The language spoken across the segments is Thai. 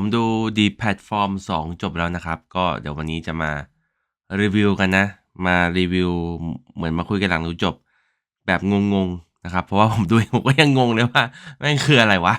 ผมดู The Platform 2 จบแล้วนะครับ ก็เดี๋ยววันนี้จะมารีวิวกันนะ มารีวิวเหมือนมาคุยกันหลังดูจบ แบบงงๆนะครับ เพราะว่าผมดูผมก็ยังงงเลยว่าแม่งคืออะไรวะ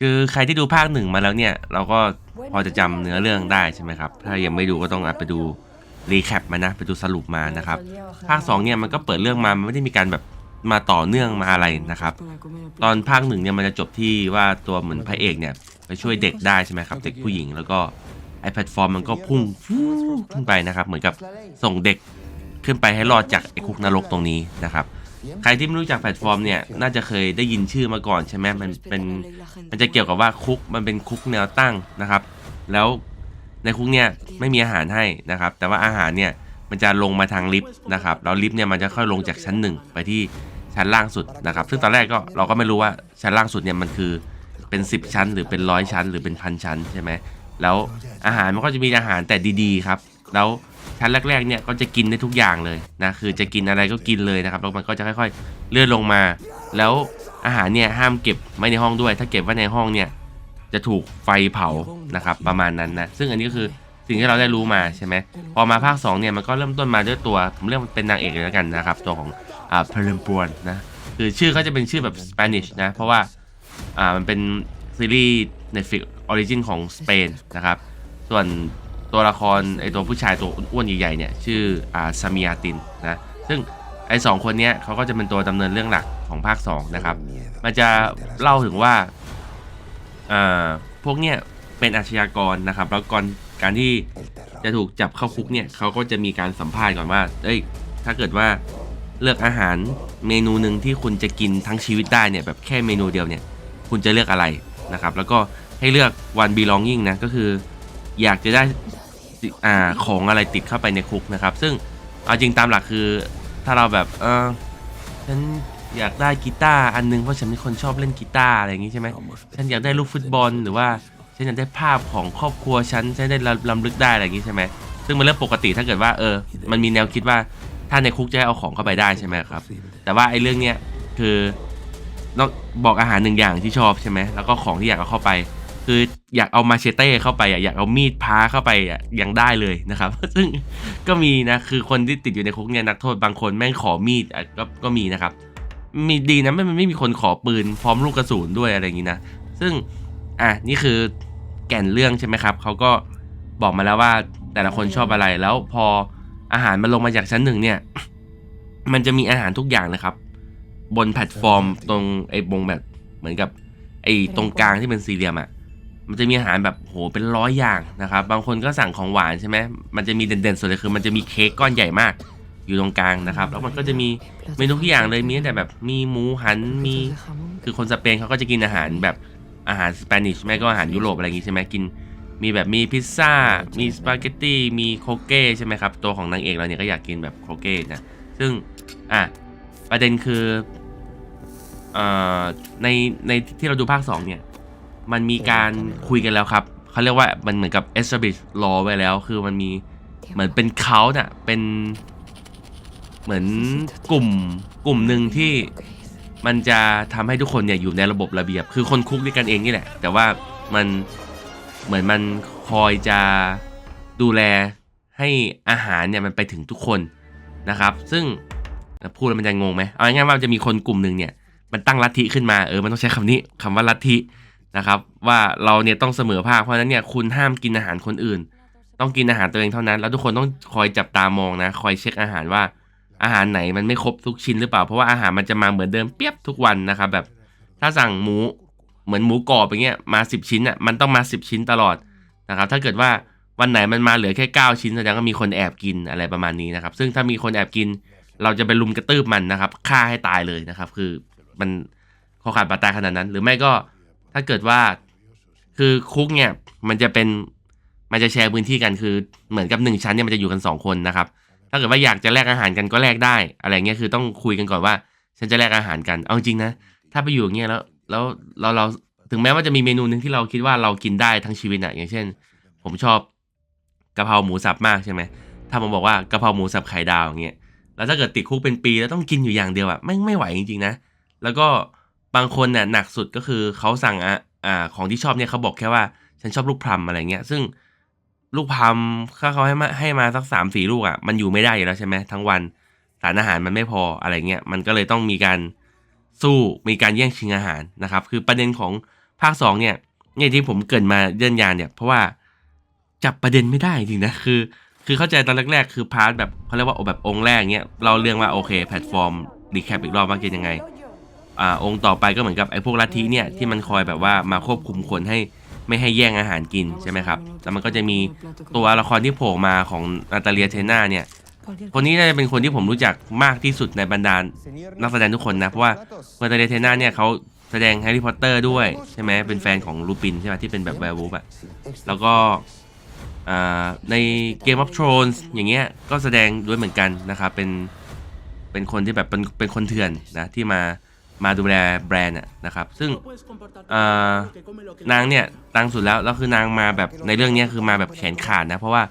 คือใครที่ดูภาคหนึ่งมาแล้วเนี่ย เราก็พอจะจำเนื้อเรื่องได้ใช่ไหมครับ ถ้ายังไม่ดูก็ต้องไปดูรีแคปมานะ ไปดูสรุปมานะครับ ภาค2เนี่ยมันก็เปิดเรื่องมา มันไม่ได้มีการแบบ มาต่อเนื่องมาอะไรนะครับ ตอนภาคหนึ่งเนี่ยมันจะจบที่ว่าตัวเหมือนพระเอกเนี่ยไปช่วยเด็กได้ใช่ไหมครับ เด็กผู้หญิงแล้วก็ไอแพลตฟอร์มมันก็พุ่งฟู้ขึ้นไปนะครับ เหมือนกับส่งเด็กขึ้นไปให้รอดจากไอคุกนรกตรงนี้นะครับ ใครที่ไม่รู้จักแพลตฟอร์มเนี่ยน่าจะเคยได้ยินชื่อมาก่อนใช่ไหมมันเป็นมันจะเกี่ยวกับว่าคุกมันเป็นคุกแนวตั้งนะครับ แล้วในคุกเนี่ยไม่มีอาหารให้นะครับ แต่ว่าอาหารเนี่ยมันจะลงมาทางลิฟต์นะครับแล้วลิฟต์เนี่ยมันจะค่อยลงจากชั้นหนึ่งไปที่ ชั้นล่างสุดนะครับ ซึ่งตอนแรกก็เราก็ไม่รู้ว่าชั้นล่างสุดเนี่ยมันคือเป็น 10 ชั้น หรือเป็นร้อยชั้น หรือเป็นพันชั้นใช่ไหมแล้วอาหารมันก็จะมีอาหารแต่ดีๆครับ แล้วชั้นแรกๆเนี่ยก็จะกินได้ทุกอย่างเลยนะคือจะกินอะไรก็กินเลยนะครับแล้วมันก็จะค่อยๆเลื่อนลงมา แล้วอาหารเนี่ยห้ามเก็บไว้ในห้องด้วย ถ้าเก็บไว้ในห้องเนี่ยจะถูกไฟเผานะครับประมาณนั้นนะซึ่งอันนี้ก็คือสิ่งที่เราได้รู้มาใช่ไหมพอมาภาค2เนี่ยมันก็เริ่มต้นมาด้วยตัวผมเรียกมันเป็นนางเอกเลยแล้วกันนะครับ ตัวของ อ่าเพลิมปวนนะคือชื่อเขาจะเป็นชื่อแบบสเปนิชนะ เพราะว่าอ่ามันเป็นซีรีส์ Netflix Origin ของสเปนนะครับ ส่วนตัวละครไอตัวผู้ชายตัวอ้วนใหญ่ๆเนี่ยชื่ออ่าซามิอาตินนะซึ่งไอสองคนเนี้ยเขาก็จะเป็นตัวดำเนินเรื่องหลักของภาค 2 นะครับ มันจะเล่าถึงว่าอ่าพวกเนี้ยเป็นอาชญากรนะครับ แล้วก่อนการที่จะถูกจับเข้าคุกเนี่ยเขาก็จะมีการสัมภาษณ์ก่อนว่าเอ้ยถ้าเกิดว่า เลือกอาหารเมนูหนึ่งที่คุณจะกินทั้งชีวิตได้เนี่ยแบบแค่เมนูเดียวเนี่ยคุณจะเลือกอะไรนะครับแล้วก็ให้เลือก one belonging นะก็คืออยากจะได้อ่าของอะไรติดเข้าไปในคุกนะครับ ซึ่งเอาจริงตามหลักคือถ้าเราแบบเออฉันอยากได้กีตาร์อันนึงเพราะฉันเป็นคนชอบเล่นกีตาร์อะไรอย่างงี้ใช่ไหมฉันอยากได้ลูกฟุตบอลหรือว่าฉันอยากได้ภาพของครอบครัวฉันฉันได้ลำลึกได้อะไรอย่างงี้ใช่ไหมซึ่งมันเรื่องปกติถ้าเกิดว่าเออมันมีแนวคิดว่า ถ้าในคุกจะให้เอาของเข้าไปได้ใช่ไหมครับ แต่ว่าไอ้เรื่องเนี้ยคือต้องบอกอาหารหนึ่งอย่างที่ชอบใช่ไหมแล้วก็ของที่อยากเอาเข้าไป คืออยากเอามาเชเต้เข้าไปอะอยากเอามีดพาเข้าไปอะยังได้เลยนะครับ ซึ่งก็มีนะคือคนที่ติดอยู่ในคุกเนี่ยนักโทษบางคนแม่งขอมีดอะก็ก็มีนะครับมีดีนะไม่มันไม่มีคนขอปืนพร้อมลูกกระสุนด้วยอะไรอย่างนี้นะซึ่งอะนี่คือแก่นเรื่องใช่ไหมครับเขาก็บอกมาแล้วว่าแต่ละคนชอบอะไรแล้วพอ อาหารมันลงมาจากชั้นหนึ่งเนี่ย มันจะมีอาหารทุกอย่างเลยครับ บนแพลตฟอร์มตรงไอ้บงแบบเหมือนกับ ไอ้ตรงกลางที่เป็นสี่เหลี่ยมอะมันจะมีอาหารแบบโหเป็นร้อยอย่างนะครับ บางคนก็สั่งของหวานใช่ไหมมันจะมีเด่นๆสุดเลยคือ มันจะมีเค้กก้อนใหญ่มาก อยู่ตรงกลางนะครับ แล้วมันก็จะมีเมนูทุกอย่างเลยมีตั้งแต่แบบมีหมูหันมีคือคนสเปนเขาก็จะกินอาหารแบบอาหารสเปนิชแม่ก็อาหารยุโรปอะไรอย่างงี้ใช่ไหมกิน มีแบบมีพิซซ่า มีสปาเกตตี้ มีโคเก้ใช่ไหมครับ ตัวของนางเอกเราเนี่ยก็อยากกินแบบโคเก้นะ ซึ่ง อะ ประเด็นคือเอ่อในในที่เราดูภาค 2 เนี่ย มันมีการคุยกันแล้วครับ เขาเรียกว่ามันเหมือนกับ establish law ไว้แล้ว คือมันมีเหมือนเป็นเขาเน่ะเป็นเหมือนกลุ่มกลุ่มหนึ่งที่มันจะทำให้ทุกคนเนี่ยอยู่ในระบบระเบียบ คือคนคุกด้วยกันเองนี่แหละ แต่ว่ามัน เหมือนมันคอยจะดูแลให้อาหารเนี่ยมันไปถึงทุกคนนะครับ ซึ่งพูดแล้วมันจะงงไหมเอาง่ายๆว่าจะมีคนกลุ่มหนึ่งเนี่ยมันตั้งลัทธิขึ้นมาเออมันต้องใช้คำนี้คำว่าลัทธินะครับ ว่าเราเนี่ยต้องเสมอภาคเพราะฉะนั้นเนี่ยคุณห้ามกินอาหารคนอื่น ต้องกินอาหารตัวเองเท่านั้น แล้วทุกคนต้องคอยจับตามองนะ คอยเช็คอาหารว่าอาหารไหนมันไม่ครบทุกชิ้นหรือเปล่าเพราะว่าอาหารมันจะมาเหมือนเดิมเปียบทุกวันนะครับแบบถ้าสั่งหมู เหมือนหมูกรอบอย่างเงี้ยมา 10 ชิ้นอะมันต้องมา 10 ชิ้นตลอดนะครับ ถ้าเกิดว่าวันไหนมันมาเหลือแค่ 9 ชิ้นแสดงว่ามีคนแอบกินอะไรประมาณนี้นะครับ ซึ่งถ้ามีคนแอบกิน เราจะไปลุมกระตืบมันนะครับฆ่าให้ตายเลยนะครับ คือมันข้อขาดบาดตายขนาดนั้น หรือไม่ก็ถ้าเกิดว่าคือคุกเนี่ยมันจะเป็นมันจะแชร์พื้นที่กันคือเหมือนกับหนึ่งชั้นเนี่ยมันจะอยู่กันสองคนนะครับ ถ้าเกิดว่าอยากจะแลกอาหารกันก็แลกได้ อะไรเงี้ยคือต้องคุยกันก่อนว่า ฉันจะแลกอาหารกันเอาจริงนะถ้าไปอยู่อย่างเงี้ยแล้ว แล้วเราเราถึงแม้ว่าจะมีเมนูหนึ่งที่เราคิดว่าเรากินได้ทั้งชีวิตอะอย่างเช่น ผมชอบกะเพราหมูสับมากใช่ไหมถ้าผมบอกว่ากะเพราหมูสับไข่ดาวอย่างเงี้ยแล้วถ้าเกิดติดคุกเป็นปีแล้วต้องกินอยู่อย่างเดียวอะไม่ไม่ไหวจริงๆนะ แล้วก็บางคนน่ะหนักสุดก็คือเขาสั่งอะอ่าของที่ชอบเนี่ยเขาบอกแค่ว่าฉันชอบลูกพลัมอะไรเงี้ย ซึ่งลูกพลัมถ้าเขาให้มาให้มาสักสามสี่ลูกอะมันอยู่ไม่ได้อยู่แล้วใช่ไหมทั้งวันสารอาหารมันไม่พออะไรเงี้ยมันก็เลยต้องมีการ สู้มีการแย่งชิงอาหารนะครับ คือประเด็นของภาคสองเนี่ยเนี่ยที่ผมเกินมาเยื่นยานเนี่ย เพราะว่าจับประเด็นไม่ได้จริงนะคือ คือเข้าใจตอนแรกๆ คือพาร์ทแบบเขาเรียกว่าแบบองค์แรกเนี้ยเราเรื่องว่าโอเคแพลตฟอร์มรีแคปอีกรอบว่าเป็นยังไงอ่าองค์ต่อไปก็เหมือนกับไอ้พวกลัทธิเนี่ยที่มันคอยแบบว่ามาควบคุมคนให้ไม่ให้แย่งอาหารกินใช่ไหมครับ แล้วมันก็จะมีตัวละครที่โผล่มาของนาตาเลียเทน่าเนี่ย คนนี้น่าจะเป็นคนที่ผมรู้จักมากที่สุดในบรรดานักแสดงทุกคนนะ เพราะว่านาตาเลียเทน่าเนี่ยเขาแสดงแฮร์รี่พอตเตอร์ด้วยใช่ไหมเป็นแฟนของลูปินใช่ไหมที่เป็นแบบแวร์วูฟอะแล้วก็ใน Game of Thrones อย่างเงี้ยก็แสดงด้วยเหมือนกันนะครับเป็นเป็นคนที่แบบเป็นเป็นคนเถื่อนนะที่มามาดูแลแบรนด์นะครับ ซึ่งนางเนี่ยตังสุดแล้วแล้วคือนางมาแบบในเรื่องนี้คือมาแบบแขนขาดนะ เพราะว่า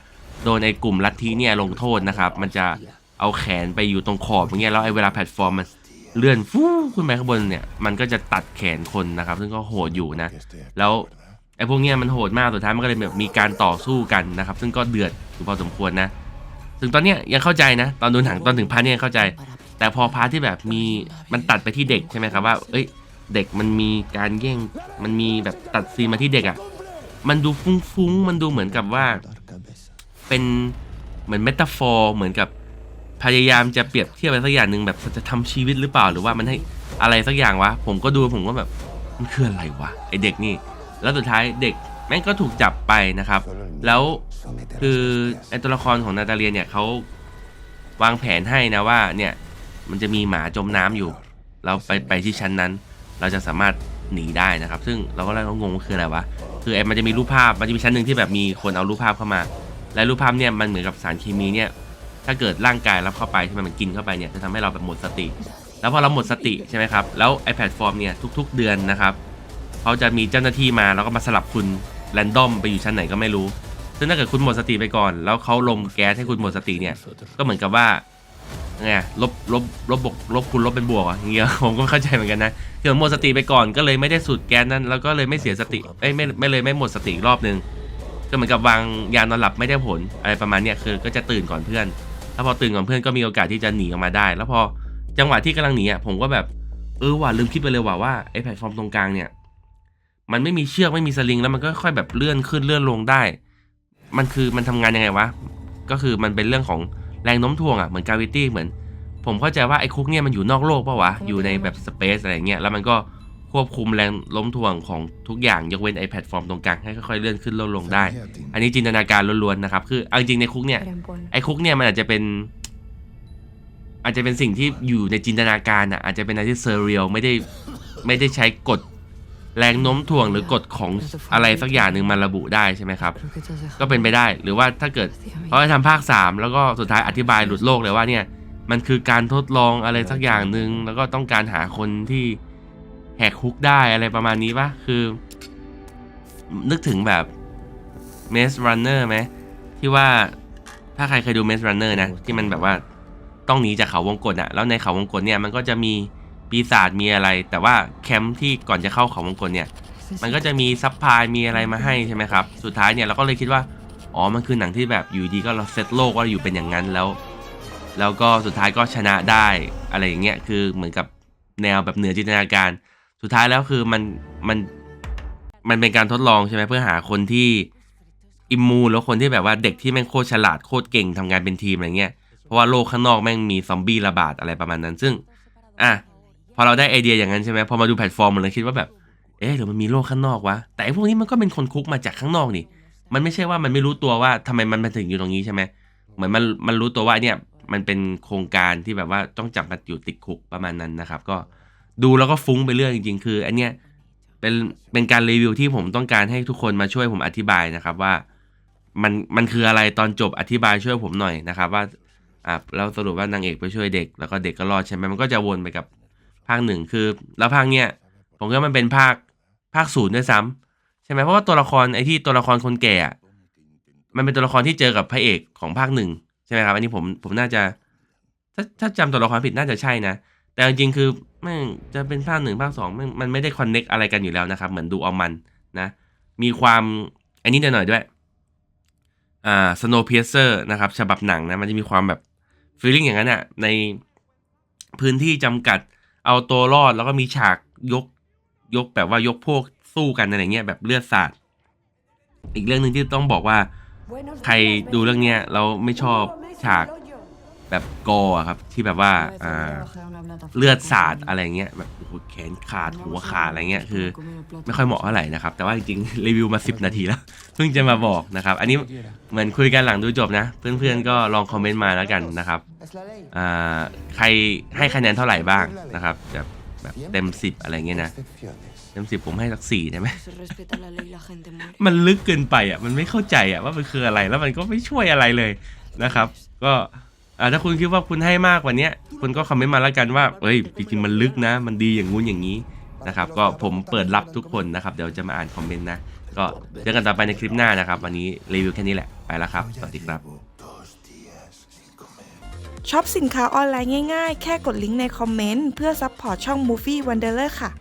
โดนไอ้กลุ่มลัทธิเนี่ยลงโทษนะครับ มันจะเอาแขนไปอยู่ตรงขอบอย่างเงี้ยแล้วไอ้เวลาแพลตฟอร์มมันเลื่อนฟู้ขึ้นไปข้างบนเนี่ยมันก็จะตัดแขนคนนะครับ ซึ่งก็โหดอยู่นะ แล้วไอ้พวกเนี้ยมันโหดมากสุดท้ายมันก็เลยแบบมีการต่อสู้กันนะครับ ซึ่งก็เดือดอยู่พอสมควรนะ ถึงตอนเนี้ยยังเข้าใจนะ ตอนดูหนังตอนถึงพาร์ทเนี้ยยังเข้าใจ แต่พอพาร์ทที่แบบมีมันตัดไปที่เด็กใช่ไหมครับว่า เอ้ยเด็กมันมีการแย่งมันมีแบบตัดซีนมาที่เด็กอะ่ะมันดูฟุ้งๆมันดูเหมือนกับว่า เป็นเหมือนเมตาฟอร์เหมือนกับพยายามจะเปรียบเทียบอะไรสักอย่างหนึ่งแบบจะทำชีวิตหรือเปล่าหรือว่ามันให้อะไรสักอย่างวะ ผมก็ดูผมก็แบบมันคืออะไรวะไอเด็กนี่ แล้วสุดท้ายเด็กแม่งก็ถูกจับไปนะครับ แล้วคือไอตัวละครของนาตาเลียเนี่ยเขาวางแผนให้นะว่าเนี่ยมันจะมีหมาจมน้ำอยู่ เราไปไปที่ชั้นนั้น เราจะสามารถหนีได้นะครับ ซึ่งเราก็เลยงงว่าคืออะไรวะคือไอมันจะมีรูปภาพมันจะมีชั้นหนึ่งที่แบบมีคนเอารูปภาพเข้ามา และรูปภาพเนี่ยมันเหมือนกับสารเคมีเนี่ยถ้าเกิดร่างกายรับเข้าไปใช่ไหมมันกินเข้าไปเนี่ยจะทำให้เราแบบหมดสติ แล้วพอเราหมดสติใช่ไหมครับแล้วไอแพลตฟอร์มเนี่ยทุก ๆ เดือนนะครับเขาจะมีเจ้าหน้าที่มาแล้วก็มาสลับคุณแรนดอมไปอยู่ชั้นไหนก็ไม่รู้ซึ่งถ้าเกิดคุณหมดสติไปก่อน แล้วเขาลมแก๊สให้คุณหมดสติเนี่ยก็เหมือนกับว่าไงลบลบลบบวกลบคุณลบเป็นบวกอะอย่างเงี้ยผมก็เข้าใจเหมือนกันนะคือผมหมดสติไปก่อนก็เลยไม่ได้สูดแก๊สนั้นแล้วก็เลยไม่เสียสติเอ้ยไม่ไม่เลยไม่หมดสติรอบนึง ก็เหมือนกับวางยานอนหลับไม่ได้ผลอะไรประมาณเนี้ยคือก็จะตื่นก่อนเพื่อน แล้วพอตื่นก่อนเพื่อนก็มีโอกาสที่จะหนีออกมาได้ แล้วพอจังหวะที่กำลังหนีอะผมก็แบบเออว่ะลืมคิดไปเลยว่ะว่าไอ้แพลตฟอร์มตรงกลางเนี่ย มันไม่มีเชือกไม่มีสลิงแล้วมันก็ค่อยแบบเลื่อนขึ้นเลื่อนลงได้ มันคือมันทำงานยังไงวะก็คือมันเป็นเรื่องของแรงโน้มถ่วงอะเหมือนกราวิตี้เหมือน ผมเข้าใจว่าไอ้คุกเนี่ยมันอยู่นอกโลกปะวะอยู่ในแบบสเปซอะไรเงี้ยแล้วมันก็ ควบคุมแรงโน้มถ่วงของทุกอย่างยกเว้นไอ้แพลตฟอร์มตรงกลางให้ค่อยๆเลื่อนขึ้นเลื่อนลงได้ อันนี้จินตนาการล้วนๆนะครับคือเอาจริงๆในคุกเนี่ยไอ้คุกเนี่ยมันอาจจะเป็น อาจจะเป็นสิ่งที่อยู่ในจินตนาการอะอาจจะเป็นอะไรที่เซอร์เรียลไม่ได้ไม่ได้ใช้กฎแรงโน้มถ่วงหรือกฎของอะไรสักอย่างหนึ่งมาระบุได้ใช่ไหมครับ ก็เป็นไปได้หรือว่าถ้าเกิดเขาจะทำภาค 3 แล้วก็สุดท้ายอธิบายหลุดโลกเลยว่าเนี่ยมันคือการทดลองอะไรสักอย่างหนึ่งแล้วก็ต้องการหาคนที่แหกคุกได้อะไรประมาณนี้ปะคือ นึกถึงแบบ Maze Runner ไหมที่ว่าถ้าใครเคยดู Maze Runner นะ ที่มันแบบว่าต้องหนีจากเขาวงกตอะแล้วในเขาวงกตเนี่ยมันก็จะมีปีศาจมีอะไร แต่ว่าแคมป์ที่ก่อนจะเข้าเขาวงกตเนี่ย มันก็จะมีซัพพลายมีอะไรมาให้ใช่ไหมครับ สุดท้ายเนี่ยเราก็เลยคิดว่าอ๋อมันคือหนังที่แบบอยู่ดีก็เราเซตโลกว่าอยู่เป็นอย่างนั้นแล้ว แล้วก็สุดท้ายก็ชนะได้อะไรอย่างเงี้ยคือเหมือนกับแนวแบบเหนือจินตนาการ สุดท้ายแล้วคือมันมันมันเป็นการทดลองใช่ไหมเพื่อหาคนที่อิมมูนแล้วคนที่แบบว่าเด็กที่แม่งโคตรฉลาดโคตรเก่งทำงานเป็นทีมอะไรเงี้ยเพราะว่าโลกข้างนอกแม่งมีซอมบี้ระบาดอะไรประมาณนั้น ซึ่งอะพอเราได้ไอเดียอย่างนั้นใช่ไหมพอมาดูแพลตฟอร์มมันเลยคิดว่าแบบเอ๊ะหรือมันมีโลกข้างนอกวะแต่ไอ้พวกนี้มันก็เป็นคนคุกมาจากข้างนอกนี่ มันไม่ใช่ว่ามันไม่รู้ตัวว่าทำไมมันมาถึงอยู่ตรงนี้ใช่ไหมเหมือนมันมันรู้ตัวว่าเนี่ยมันเป็นโครงการที่แบบว่าต้องจับมันอยู่ติดคุกประมาณนั้นนะครับ ก็ ดูแล้วก็ฟุ้งไปเรื่อยจริงๆ คือ อันเนี้ยเป็นเป็นการรีวิวที่ผมต้องการให้ทุกคนมาช่วยผมอธิบายนะครับว่ามันมันคืออะไรตอนจบอธิบายช่วยผมหน่อยนะครับ ว่าอะแล้วสรุปว่านางเอกไปช่วยเด็ก แล้วก็เด็กก็รอดใช่ไหมมันก็จะวนไปกับภาคหนึ่งคือ แล้วภาคเนี้ยผมก็มันเป็นภาคภาคศูนย์ด้วยซ้ำใช่ไหมเพราะว่าตัวละครไอ้ที่ตัวละครคนแก่มันเป็นตัวละครที่เจอกับพระเอกของภาคหนึ่งใช่ไหมครับ อันนี้ผมผมน่าจะ ถ้าถ้าจำตัวละครผิดน่าจะใช่นะ แต่จริงๆคือแม่งจะเป็นภาคหนึ่งภาคสองแม่งมันไม่ได้คอนเน็กอะไรกันอยู่แล้วนะครับ เหมือนดูเอามันนะ มีความอันนี้หน่อยด้วยอ่า Snowpiercer นะครับ ฉบับหนังนะ มันจะมีความแบบฟีลลิ่งอย่างนั้นอะในพื้นที่จำกัดเอาตัวรอดแล้วก็มีฉากยกยกแบบว่ายกพวกสู้กันอะไรเงี้ยแบบเลือดสาด อีกเรื่องหนึ่งที่ต้องบอกว่า ใครดูเรื่องเนี้ยเราไม่ชอบฉาก แบบโกอะครับ ที่แบบว่าอ่าเลือดสาดอะไรเงี้ยแบบโอ้โหแขนขาดหัวขาดอะไรเงี้ยคือ ไม่ค่อยเหมาะเท่าไหร่นะครับ แต่ว่าจริงๆรีวิวมา 10 นาทีแล้ว เพิ่งจะมาบอกนะครับ อันนี้เหมือนคุยกันหลังดูจบนะ เพื่อนๆก็ลองคอมเมนต์มาแล้วกันนะครับอ่าใครให้คะแนนเท่าไหร่บ้างนะครับแบบแบบเต็ม 10 อะไรเงี้ยนะเต็ม10ผมให้สักสี่ได้ไหม Se respeta la ley, la gente muere. มันลึกเกินไปอะ มันไม่เข้าใจอะว่ามันคืออะไร แล้วมันก็ไม่ช่วยอะไรเลยนะครับ ก็ อ่าถ้าคุณคิดว่าคุณให้มากกว่านี้คุณก็คอมเมนต์มาแล้วกันว่าเอ้ยจริงๆมันลึกนะ มันดีอย่างงู้นอย่างนี้นะครับ ก็ผมเปิดรับทุกคนนะครับ เดี๋ยวจะมาอ่านคอมเมนต์นะ ก็เจอกันต่อไปในคลิปหน้านะครับ วันนี้รีวิวแค่นี้แหละ ไปแล้วครับ สวัสดีครับช็อปสินค้าออนไลน์ง่ายๆ แค่กดลิงก์ในคอมเมนต์เพื่อซัพพอร์ตช่อง Movie Wanderer ค่ะ